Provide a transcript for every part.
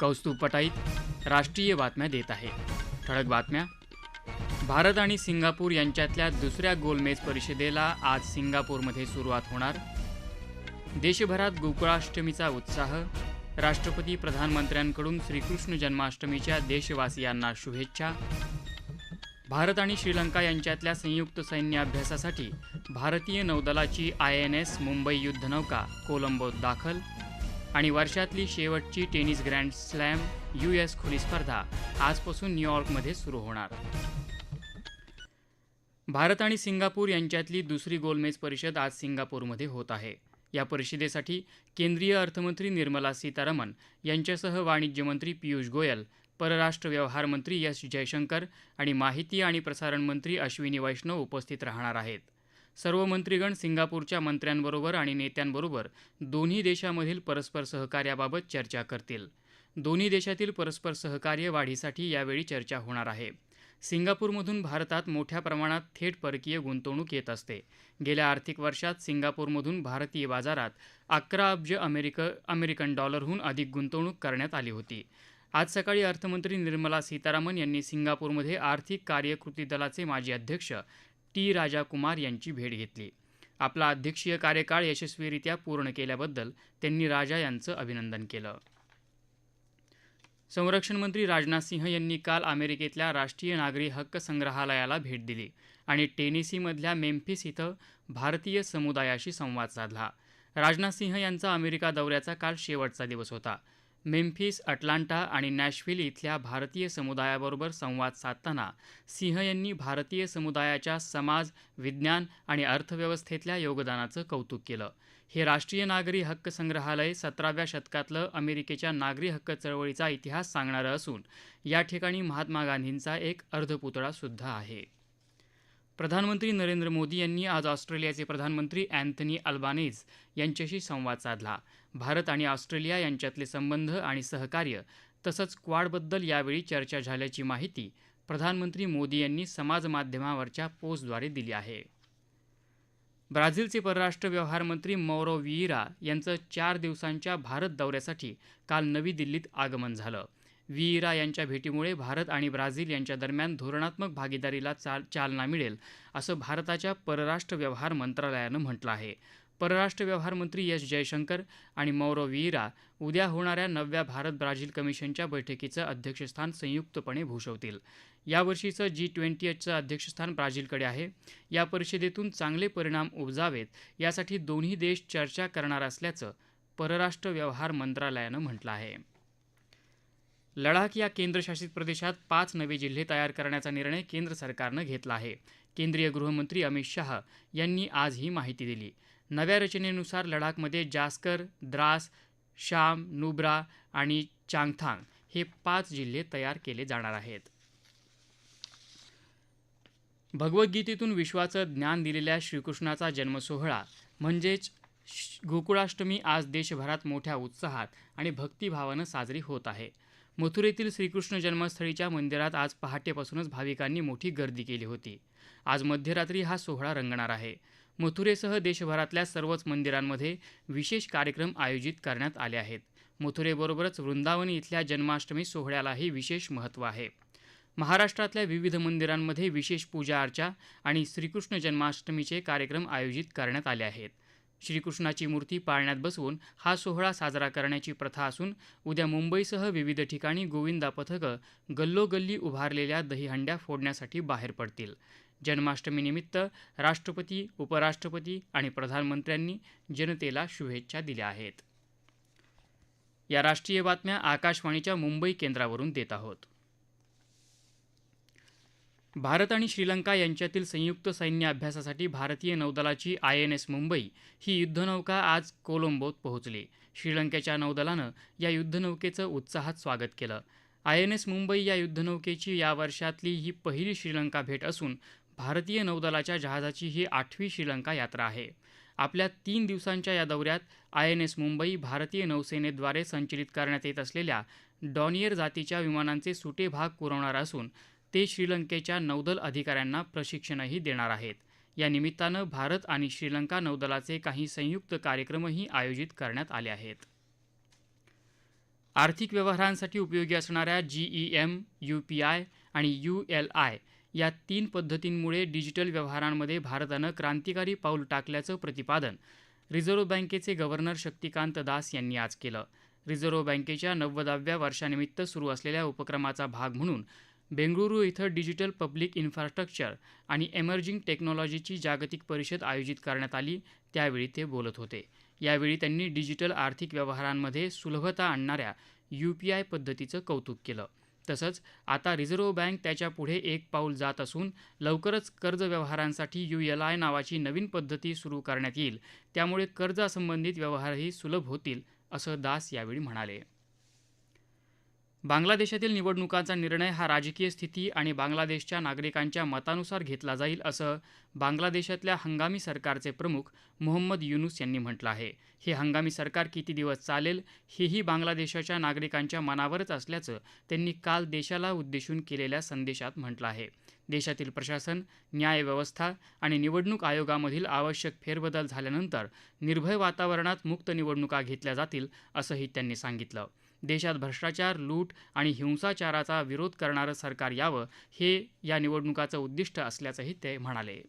कौस्तुभ पटाईत राष्ट्रीय बातम्या देत आहे. ठळक बातम्या. भारत आणि सिंगापूर यांच्यातल्या दुसऱ्या गोलमेज परिषदेला आज सिंगापूरमध्ये सुरुवात होणार. देशभरात गोकुळाष्टमीचा उत्साह. राष्ट्रपती प्रधानमंत्र्यांकडून श्रीकृष्ण जन्माष्टमीच्या देशवासियांना शुभेच्छा. भारत आणि श्रीलंका यांच्यातल्या संयुक्त सैन्य अभ्यासासाठी भारतीय नौदलाची आय एन एस मुंबई युद्धनौका कोलंबोत दाखल. आणि वर्षातली शेवटची tennis grand slam U S खुली स्पर्धा आजपासून न्यूयॉर्कमध्ये सुरू होणार. भारत आणि सिंगापूर यांच्यातली दुसरी गोलमेज परिषद आज सिंगापूरमध्ये होत आहे. या परिषदेसाठी केंद्रीय अर्थमंत्री निर्मला सीतारामन यांच्यासह वाणिज्य मंत्री पियुष गोयल परराष्ट्र व्यवहार मंत्री एस जयशंकर आणि माहिती आणि प्रसारण मंत्री अश्विनी वैष्णव उपस्थित राहणार आहेत. सर्व मंत्रीगण सिंगापूरच्या मंत्र्यांबरोबर आणि नेत्यांबरोबर दोन्ही देशामधील परस्पर सहकार्याबाबत चर्चा करतील. दोन्ही देशातील परस्पर सहकार्य वाढीसाठी यावेळी चर्चा होणार आहे. सिंगापूरमधून भारतात मोठ्या प्रमाणात थेट परकीय गुंतवणूक येत असते. गेल्या आर्थिक वर्षात सिंगापूरमधून भारतीय बाजारात अकरा अब्ज अमेरिक अमेरिकन डॉलरहून अधिक गुंतवणूक करण्यात आली होती. आज सकाळी अर्थमंत्री निर्मला सीतारामन यांनी सिंगापूरमध्ये आर्थिक कार्यकृती दलाचे माजी अध्यक्ष टी. राजाकुमार यांची भेट घेतली. आपला अध्यक्षीय कार्यकाळ यशस्वीरित्या पूर्ण केल्याबद्दल त्यांनी राजा यांचं अभिनंदन केलं. संरक्षण मंत्री राजनाथ सिंह यांनी काल अमेरिकेतल्या राष्ट्रीय नागरी हक्क संग्रहालयाला भेट दिली आणि टेनेसीमधल्या मेम्फिस इथं भारतीय समुदायाशी संवाद साधला. राजनाथ सिंह यांचा अमेरिका दौऱ्याचा काल शेवटचा दिवस होता. मेम्फिस अटलांटा आणि नॅशव्हिल इथल्या भारतीय समुदायाबरोबर संवाद साधताना सिंह यांनी भारतीय समुदायाच्या समाज विज्ञान आणि अर्थव्यवस्थेतल्या योगदानाचं कौतुक केलं. हे राष्ट्रीय नागरी हक्क संग्रहालय सतराव्या शतकातलं अमेरिकेच्या नागरी हक्क चळवळीचा इतिहास सांगणारं असून या ठिकाणी महात्मा गांधींचा एक अर्धपुतळा सुद्धा आहे. प्रधानमंत्री नरेंद्र मोदी यांनी आज ऑस्ट्रेलियाचे प्रधानमंत्री अँथनी अल्बानेज यांच्याशी संवाद साधला. भारत आणि ऑस्ट्रेलिया यांच्यातले संबंध आणि सहकार्य तसंच क्वाडबद्दल यावेळी चर्चा झाल्याची माहिती प्रधानमंत्री मोदी यांनी समाजमाध्यमावरच्या पोस्टद्वारे दिली आहे. ब्राझीलचे परराष्ट्र व्यवहार मंत्री मौरो विईरा यांचं चार दिवसांच्या भारत दौऱ्यासाठी काल नवी दिल्लीत आगमन झालं. विईरा यांच्या भेटीमुळे भारत आणि ब्राझील यांच्या दरम्यान धोरणात्मक भागीदारीला चाल चालना मिळेल असं भारताच्या परराष्ट्र व्यवहार मंत्रालयानं म्हटलं आहे. परराष्ट्र व्यवहार मंत्री एस जयशंकर आणि मौरव विईरा उद्या होणाऱ्या नवव्या भारत ब्राझील कमिशनच्या बैठकीचं अध्यक्षस्थान संयुक्तपणे भूषवतील. यावर्षीचं जी ट्वेंटी एचचं अध्यक्षस्थान ब्राझीलकडे आहे. या परिषदेतून चांगले परिणाम उपजावेत यासाठी दोन्ही देश चर्चा करणार असल्याचं परराष्ट्र व्यवहार मंत्रालयानं म्हटलं आहे. लडाख या केंद्रशासित प्रदेशात पाच नवे जिल्हे तयार करण्याचा निर्णय केंद्र सरकारनं घेतला आहे. केंद्रीय गृहमंत्री अमित शाह यांनी आज ही माहिती दिली. नव्या रचनेनुसार लडाखमध्ये जास्कर द्रास शाम नुब्रा आणि चांगथांग हे पाच जिल्हे तयार केले जाणार आहेत. भगवद्गीतेतून विश्वाचं ज्ञान दिलेल्या श्रीकृष्णाचा जन्मसोहळा म्हणजेच गोकुळाष्टमी आज देशभरात मोठ्या उत्साहात आणि भक्तिभावानं साजरी होत आहे. मथुरेतील श्रीकृष्ण जन्मस्थळीच्या मंदिरात आज पहाटेपासूनच भाविकांनी मोठी गर्दी केली होती. आज मध्यरात्री हा सोहळा रंगणार आहे. मथुरेसह देशभरातल्या सर्वच मंदिरांमध्ये विशेष कार्यक्रम आयोजित करण्यात आले आहेत. मथुरेबरोबरच वृंदावनी इथल्या जन्माष्टमी सोहळ्यालाही विशेष महत्त्व आहे. महाराष्ट्रातल्या विविध मंदिरांमध्ये विशेष पूजा अर्चा आणि श्रीकृष्ण जन्माष्टमीचे कार्यक्रम आयोजित करण्यात आले आहेत. श्रीकृष्णाची मूर्ती पाळण्यात बसवून हा सोहळा साजरा करण्याची प्रथा असून उद्या मुंबईसह विविध ठिकाणी गोविंदा पथकं गल्लोगल्ली उभारलेल्या दहीहंड्या फोडण्यासाठी बाहेर पडतील. जन्माष्टमीनिमित्त राष्ट्रपती उपराष्ट्रपती आणि प्रधानमंत्र्यांनी जनतेला शुभेच्छा दिल्या आहेत. या राष्ट्रीय बातम्या आकाशवाणीच्या मुंबई केंद्रावरून देत आहोत. भारत आणि श्रीलंका यांच्यातील संयुक्त सैन्य अभ्यासासाठी भारतीय नौदलाची आय एन एस मुंबई ही युद्धनौका आज कोलंबोत पोहोचली. श्रीलंकेच्या नौदलानं या युद्धनौकेचं उत्साहात स्वागत केलं. आय एन एस मुंबई या युद्धनौकेची या वर्षातली ही पहिली श्रीलंका भेट असून भारतीय नौदलाच्या जहाजाची ही आठवी श्रीलंका यात्रा आहे. आपल्या तीन दिवसांच्या या दौऱ्यात आय एन एस मुंबई भारतीय नौसेनेद्वारे संचलित करण्यात येत असलेल्या डॉनियर जातीच्या विमानांचे सुटे भाग पुरवणार असून ते श्रीलंकेच्या नौदल अधिकाऱ्यांना प्रशिक्षणही देणार आहेत. या निमित्तानं भारत आणि श्रीलंका नौदलाचे काही संयुक्त कार्यक्रमही आयोजित करण्यात आले आहेत. आर्थिक व्यवहारांसाठी उपयोगी असणाऱ्या जीईएम यू पी आय आणि यू एल आय या तीन पद्धतींमुळे डिजिटल व्यवहारांमध्ये भारतानं क्रांतिकारी पाऊल टाकल्याचं प्रतिपादन रिझर्व्ह बँकेचे गव्हर्नर शक्तिकांत दास यांनी आज केलं. रिझर्व्ह बँकेच्या नव्वदाव्या वर्षानिमित्त सुरू असलेल्या उपक्रमाचा भाग म्हणून बेंगळुरू इथं डिजिटल पब्लिक इन्फ्रास्ट्रक्चर आणि एमर्जिंग टेक्नॉलॉजीची जागतिक परिषद आयोजित करण्यात आली त्यावेळी ते बोलत होते. यावेळी त्यांनी डिजिटल आर्थिक व्यवहारांमध्ये सुलभता आणणाऱ्या यू पी आय पद्धतीचं कौतुक केलं. तसंच आता रिझर्व्ह बँक त्याच्या पुढे एक पाऊल जात असून लवकरच कर्ज व्यवहारांसाठी यू एल आय नावाची नवीन पद्धती सुरू करण्यात येईल. त्यामुळे कर्जासंबंधित व्यवहारही सुलभ होतील असं दास यावेळी म्हणाले. बांगलादेशातील निवडणुकांचा निर्णय हा राजकीय स्थिती आणि बांगलादेशच्या नागरिकांच्या मतानुसार घेतला जाईल असं बांगलादेशातल्या हंगामी सरकारचे प्रमुख मोहम्मद युनुस यांनी म्हटलं आहे. हे हंगामी सरकार किती दिवस चालेल हेही बांगलादेशाच्या नागरिकांच्या मनावरच असल्याचं त्यांनी काल देशाला उद्देशून केलेल्या संदेशात म्हटलं आहे. देशातील प्रशासन न्यायव्यवस्था आणि निवडणूक आयोगामधील आवश्यक फेरबदल झाल्यानंतर निर्भय वातावरणात मुक्त निवडणुका घेतल्या जातील असंही त्यांनी सांगितलं. देशात भ्रष्टाचार लूट आणि हिंसाचाराचा विरोध करणारं सरकार यावं हे या निवडणुकाचं उद्दिष्ट असल्याचंही ते म्हणाले.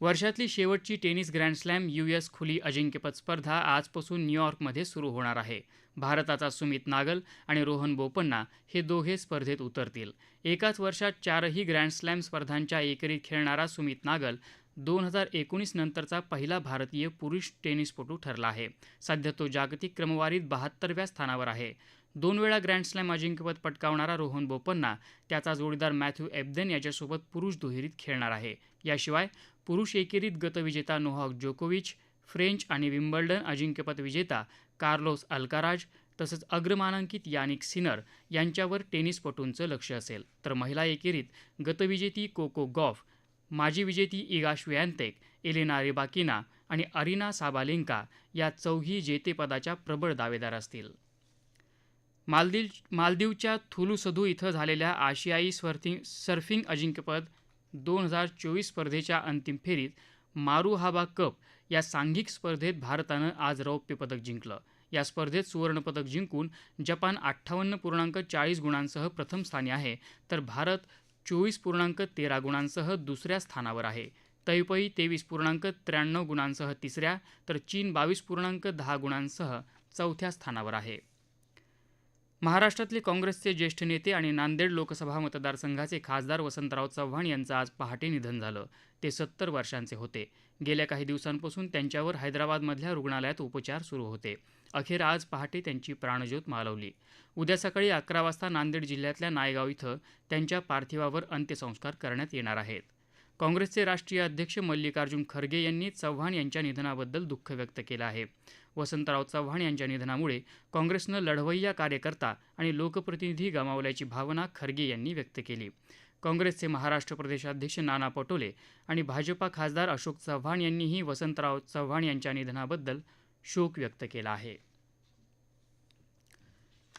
वर्षातली शेवटची टेनिस ग्रँडस्लॅम यू एस खुली अजिंक्यपद स्पर्धा आजपासून न्यूयॉर्कमध्ये सुरू होणार आहे. भारताचा सुमित नागल आणि रोहन बोपन्ना हे दोघे स्पर्धेत उतरतील. एकाच वर्षात चारही ग्रँडस्लॅम स्पर्धांच्या एकेरीत खेळणारा सुमित नागल दोन हजार एकोणीस नंतरचा पहिला भारतीय पुरुष टेनिसपटू ठरला आहे. सध्या तो जागतिक क्रमवारीत बहात्तरव्या स्थानावर आहे. दोन वेळा ग्रँडस्लॅम अजिंक्यपद पटकावणारा रोहन बोपन्ना त्याचा जोडीदार मॅथ्यू एब्देन याच्यासोबत पुरुष दुहेरीत खेळणार आहे. याशिवाय पुरुष एकेरीत गतविजेता नोहॉक जोकोविच फ्रेंच आणि विम्बल्डन अजिंक्यपद विजेता कार्लोस अल्काराज तसंच अग्रमानांकित यानिक सिनर यांच्यावर टेनिसपटूंचं लक्ष असेल. तर महिला एकेरीत गतविजेती कोको गॉफ माजी विजेती इगा श्वियांतेक एलेना रिबाकिना आणि अरिना साबालिंका या चौघी जेतेपदाच्या प्रबळ दावेदार असतील. मालदीव मालदीवच्या थुलुसधू इथं झालेल्या आशियाई स्वर्थिंग सर्फिंग अजिंक्यपद दोन हजार चोवीस स्पर्धेच्या अंतिम फेरीत मारुहाबा कप या सांघिक स्पर्धेत भारतानं आज रौप्य पदक जिंकलं. या स्पर्धेत सुवर्णपदक जिंकून जपान अठ्ठावन्न पूर्णांक चाळीस गुणांसह प्रथम स्थानी आहे तर भारत चोवीस पूर्णांक तेरा गुणांसह दुसऱ्या स्थानावर आहे. तैपई तेवीस पूर्णांक त्र्याण्णव गुणांसह तिसऱ्या तर चीन बावीस पूर्णांक दहा गुणांसह चौथ्या स्थानावर आहे. महाराष्ट्रातले काँग्रेसचे ज्येष्ठ नेते आणि नांदेड लोकसभा मतदारसंघाचे खासदार वसंतराव चव्हाण यांचं आज पहाटे निधन झालं. ते सत्तर वर्षांचे होते. गेल्या काही दिवसांपासून त्यांच्यावर हैदराबादमधल्या रुग्णालयात उपचार सुरू होते. अखेर आज पहाटे त्यांची प्राणज्योत मालवली. उद्या सकाळी अकरा वाजता नांदेड जिल्ह्यातल्या नायगाव इथं त्यांच्या पार्थिवावर अंत्यसंस्कार करण्यात येणार आहेत. काँग्रेसचे राष्ट्रीय अध्यक्ष मल्लिकार्जुन खरगे यांनी चव्हाण यांच्या निधनाबद्दल दुःख व्यक्त केलं आहे. वसंतराव चव्हाण यांच्या निधनामुळे काँग्रेसनं लढवय्या कार्यकर्ता आणि लोकप्रतिनिधी गमावल्याची भावना खरगे यांनी व्यक्त केली. काँग्रेसचे महाराष्ट्र प्रदेशाध्यक्ष नाना पटोले आणि भाजपा खासदार अशोक चव्हाण यांनीही वसंतराव चव्हाण यांच्या निधनाबद्दल शोक व्यक्त केला आहे.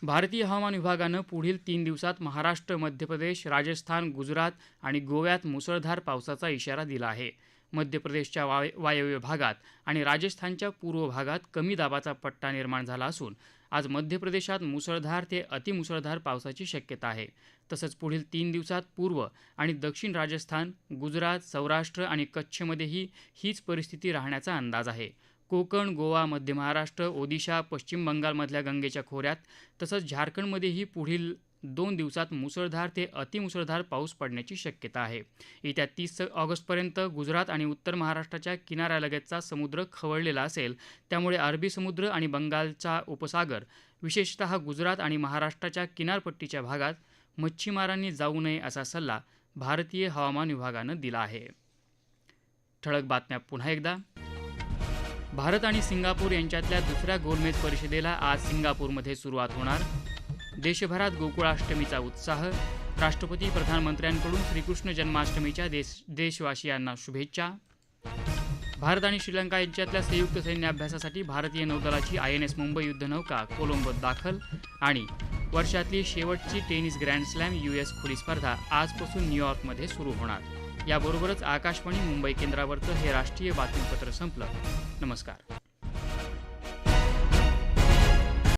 भारतीय हवामान विभागानं पुढील तीन दिवसात महाराष्ट्र मध्य प्रदेश राजस्थान गुजरात आणि गोव्यात मुसळधार पावसाचा इशारा दिला आहे. मध्य प्रदेशच्या वाय वायव्य भागात आणि राजस्थानच्या पूर्व भागात कमी दाबाचा पट्टा निर्माण झाला असून आज मध्य प्रदेशात मुसळधार ते अतिमुसळधार पावसाची शक्यता आहे. तसंच पुढील तीन दिवसात पूर्व आणि दक्षिण राजस्थान गुजरात सौराष्ट्र आणि कच्छमध्येही हीच परिस्थिती राहण्याचा अंदाज आहे. कोकण गोवा मध्य महाराष्ट्र ओदिशा पश्चिम बंगालमधल्या गंगेच्या खोऱ्यात तसंच झारखंडमध्येही पुढील दोन दिवसात मुसळधार ते अतिमुसळधार पाऊस पडण्याची शक्यता आहे. येत्या तीस ऑगस्टपर्यंत गुजरात आणि उत्तर महाराष्ट्राच्या किनाऱ्यालगतचा समुद्र खवळलेला असेल त्यामुळे अरबी समुद्र आणि बंगालचा उपसागर विशेषतः गुजरात आणि महाराष्ट्राच्या किनारपट्टीच्या भागात मच्छीमारांनी जाऊ नये असा सल्ला भारतीय हवामान विभागानं दिला आहे. ठळक बातम्या पुन्हा एकदा. भारत आणि सिंगापूर यांच्यातल्या दुसऱ्या गोलमेज परिषदेला आज सिंगापूरमध्ये सुरुवात होणार. देशभरात गोकुळाष्टमीचा उत्साह. राष्ट्रपती प्रधानमंत्र्यांकडून श्रीकृष्ण जन्माष्टमीच्या देश देशवासियांना शुभेच्छा. भारत आणि श्रीलंका यांच्यातल्या संयुक्त सैन्य अभ्यासासाठी भारतीय नौदलाची आय एन एस मुंबई युद्धनौका कोलंबोत दाखल. आणि वर्षातली शेवटची tennis grand slam U S खुली स्पर्धा आजपासून न्यूयॉर्कमध्ये सुरू होणार. याबरोबरच आकाशवाणी मुंबई केंद्रावरचं हे राष्ट्रीय बातमीपत्र संपलं. नमस्कार.